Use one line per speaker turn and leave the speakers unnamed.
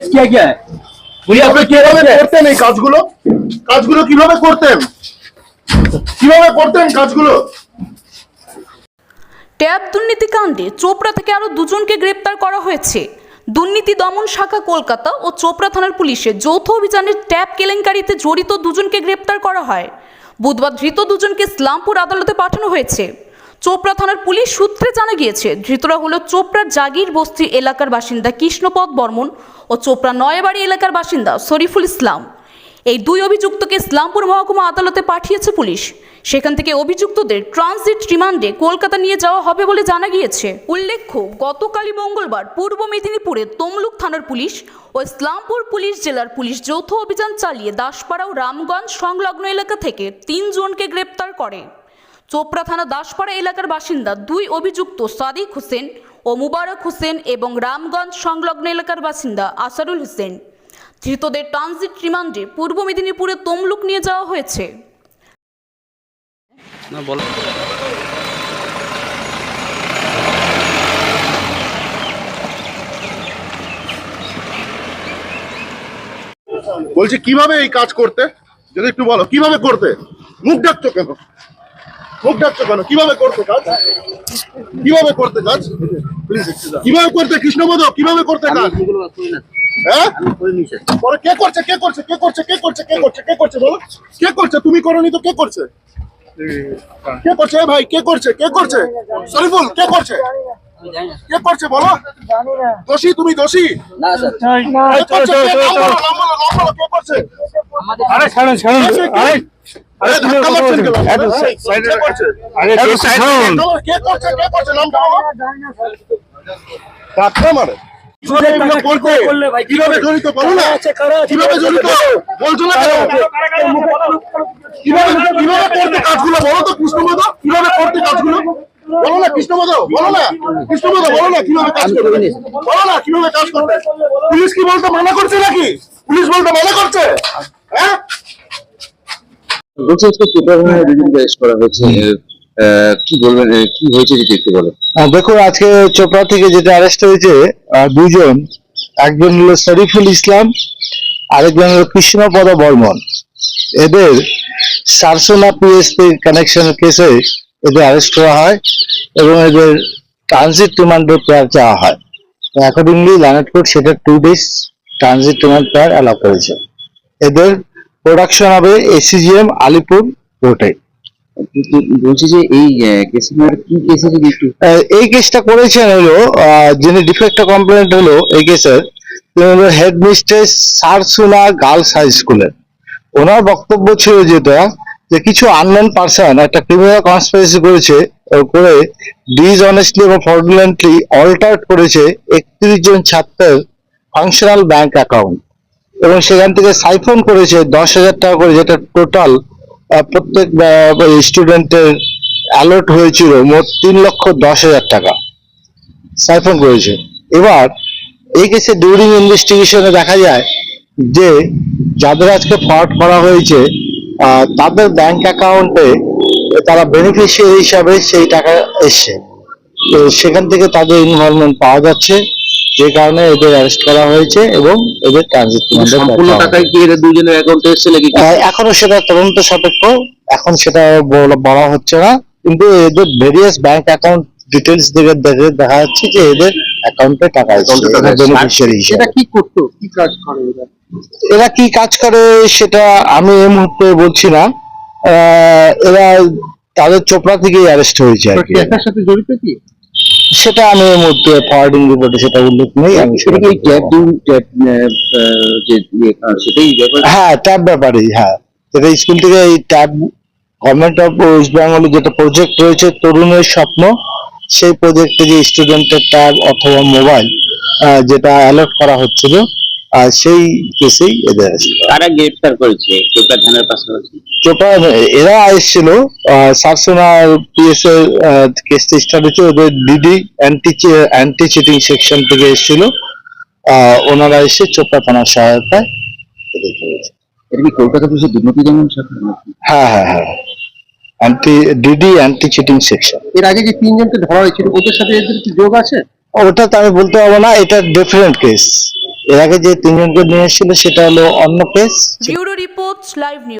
किया गया है मुझे
আপনি কিভাবে করতেন এই কাজগুলো কাজগুলো কিভাবে করতেন কিভাবে করতেন কাজগুলো
ট্যাব দুর্নীতিকাণ্ডে চোপড়া থেকে আরও দুজনকে গ্রেপ্তার করা হয়েছে দুর্নীতি দমন শাখা কলকাতা ও চোপড়া থানার পুলিশের যৌথ অভিযানের ট্যাব কেলেঙ্কারিতে জড়িত দুজনকে গ্রেপ্তার করা হয় বুধবার ধৃত দুজনকে ইসলামপুর আদালতে পাঠানো হয়েছে চোপড়া থানার পুলিশ সূত্রে জানা গিয়েছে, ধৃতরা হলো চোপড়ার জাগির বস্তি এলাকার বাসিন্দা কৃষ্ণপদ বর্মন ও চোপড়া নয়াবাড়ি এলাকার বাসিন্দা শরীফুল ইসলাম। এই দুই অভিযুক্তকে ইসলামপুর মহকুমা আদালতে পাঠিয়েছে পুলিশ। সেখান থেকে অভিযুক্তদের ট্রানজিট রিমান্ডে কলকাতা নিয়ে যাওয়া হবে বলে জানা গিয়েছে। উল্লেখ্য, গতকালই মঙ্গলবার পূর্ব মেদিনীপুরে তমলুক থানার পুলিশ ও ইসলামপুর পুলিশ জেলার পুলিশ যৌথ অভিযান চালিয়ে দাসপাড়া ও রামগঞ্জ সংলগ্ন এলাকা থেকে তিনজনকে গ্রেপ্তার করে। চোপড়া থানা দাসপাড়া এলাকার বাসিন্দা দুই অভিযুক্ত সাদিক হোসেন ও মুবারক হোসেন এবং রামগঞ্জ সংলগ্ন এলাকার বাসিন্দা আসারুল হোসেন। ধৃতদের ট্রানজিট রিমান্ডে পূর্ব মেদিনীপুরে তমলুক নিয়ে যাওয়া হয়েছে।
না বলো।
বলছি কীভাবে এই কাজ করতে? যদি একটু বলো কীভাবে করতে? মুখ ডাকছো কেন? মুখ ডাকছো কেন কীভাবে করতে কাজ কীভাবে করতে কাজ কীভাবে করতে কৃষ্ণপদ কীভাবে করতে কাজ হ্যাঁ পরে কে করছে কে করছে কে করছে কে করছে কে করছে কে করছে বলো কে করছে তুমি করনি তো কে করছে কে করছে ভাই কে করছে কে করছে শরীফুল কে করছে কে করছে বলো দোষী তুমি দোষী কে করছে কে
আরে ছাড়ুন ছাড়ুন আরে
কীভাবে জড়িত বলো না কীভাবে জড়িত? বলছো না কীভাবে কীভাবে করতে কাজগুলো? বলো তো কৃষ্ণপদ কীভাবে করতে কাজগুলো? বলো না কৃষ্ণপদ বলো না। কৃষ্ণপদ বলো না কীভাবে কাজ করবে? বলো না কীভাবে কাজ করবে? পুলিশ কি বলতে মানা করছে নাকি? পুলিশ বলতে মানা করছে? হ্যাঁ?
বলছি আজকে চট্টগ্রামে দুজনকে অ্যারেস্ট করা হয়েছে। কি বলবেন কি হয়েছে যদি একটু বলেন।
আহ, দেখুন আজকে চোপড়া থেকে যেটা অ্যারেস্ট হয়েছে দুজন একজন হলো শরীফুল ইসলাম আরেকজন হলো কৃষ্ণপদ বর্মন। এদের সারসোনা পিএসপি কানেকশন কেসে এদের অ্যারেস্ট করা হয় এবং এদের ট্রানজিট রিমান্ডের পেয়ার চাওয়া হয়। অ্যাকর্ডিংলি লানেট কোর্ট সেটা two days transit remand prayer allow করেছে। এদের প্রোডাকশন হবে এসিজিএম আলিপুর
কিন্তু বলছি যে এই কেসের কি কেসে যদি একটু?
এই কেসটা করেছেন হলো যিনি ডিফেক্ট কমপ্লেন্ট হলো এই কেসের তিনি হলো head mistress Sarsuna girls high স্কুলের। ওনার বক্তব্য ছিল যেটা যে কিছু আননোন পার্সন একটা ক্রিমিনাল কনস্পিরেসি করেছে করে ডিসঅনেস্টলি এবং ফ্রডুলেন্টলি অল্টার করেছে একত্রিশ জন ছাত্রের ফাংশনাল ব্যাংক অ্যাকাউন্ট এবং সেখান থেকে সাইফোন করেছে দশ হাজার টাকা করে, যেটা টোটাল প্রত্যেক স্টুডেন্টের অ্যালার্ট হয়েছিল মোট তিন লক্ষ দশ হাজার টাকা। সাইফোন করেছে। এবার, এই কেসে ডিউরিং ইনভেস্টিগেশনে দেখা যায় যে, যাদের আজকে ফ্রড করা হয়েছে তাদের ব্যাংক অ্যাকাউন্টে তারা বেনিফিশিয়ারি হিসাবে সেই টাকা এসছে। তো সেখান থেকে তাদের ইনভলভমেন্ট পাওয়া যাচ্ছে। যে কারণে এদের অ্যারেস্ট করা হয়েছে এবং এদের ট্রানজিট
সম্পূর্ণ টাকায় কি এদের দুজনের অ্যাকাউন্টে এসেছে নাকি?
আহ, এখনও সেটা তদন্ত সাপেক্ষ। এখন সেটা বলা- বলা হচ্ছে না। কিন্তু এদের ভেরিয়াস ব্যাংক অ্যাকাউন্ট ডিটেলস দেখে দেখে দেখা যাচ্ছে যে এদের অ্যাকাউন্টে টাকা হিসেবে।
কি করতো? কি কাজ করে এরা?
এরা কি কাজ করে সেটা আমি এই মুহূর্তে বলছি না। আহ, এরা তাদের চোপড়া থেকেই অ্যারেস্ট হয়েছে আর কি।
এটার সাথে জড়িত কি?
সেটা আমি এই মুহূর্তে ফরওয়ার্ডিং রিপোর্টে সেটা উল্লেখ নেই আমি
সেটা
ট্যাব
কি ট্যাব ট্যাব যে ইয়ে, আহ, সেটাই ব্যাপার।
হ্যাঁ ট্যাব ব্যাপারে হ্যাঁ। যেটা স্কুল থেকে এই ট্যাব গভর্নমেন্ট অফ ওয়েস্ট বেঙ্গলের যেটা প্রজেক্ট রয়েছে তরুণের স্বপ্ন সেই প্রজেক্টে যে স্টুডেন্টের ট্যাব অথবা মোবাইল যেটা অ্যালার্ট করা হচ্ছিল আহ, সেই কেসেই এদের। কারা
গ্রেফতার করেছে? চোপড়া থানার পাশাপাশি?
চোপড়া এরা এসেছিল সারসোনা পিএস এর কেসটা স্টার্ট হচ্ছে ওদের DD anti anti cheating section থেকে এসেছিল। ওনারা এসে চোপড়া থানার সহায়তায়
এটা কি কলকাতা পুলিশের দুর্নীতি দমন শাখা
হ্যাঁ হ্যাঁ হ্যাঁ। Anti DD anti cheating section
এর আগে যে তিনজনকে ধরা হয়েছিল? ওদের সাথে এদের কি যোগ আছে?
ওটা তো আমি বলতে পারব না এটা ডিফারেন্ট কেস এর আগে যে তিনজনকে নিয়ে এসেছিল সেটা হলো অন্য case
bureau reports live news.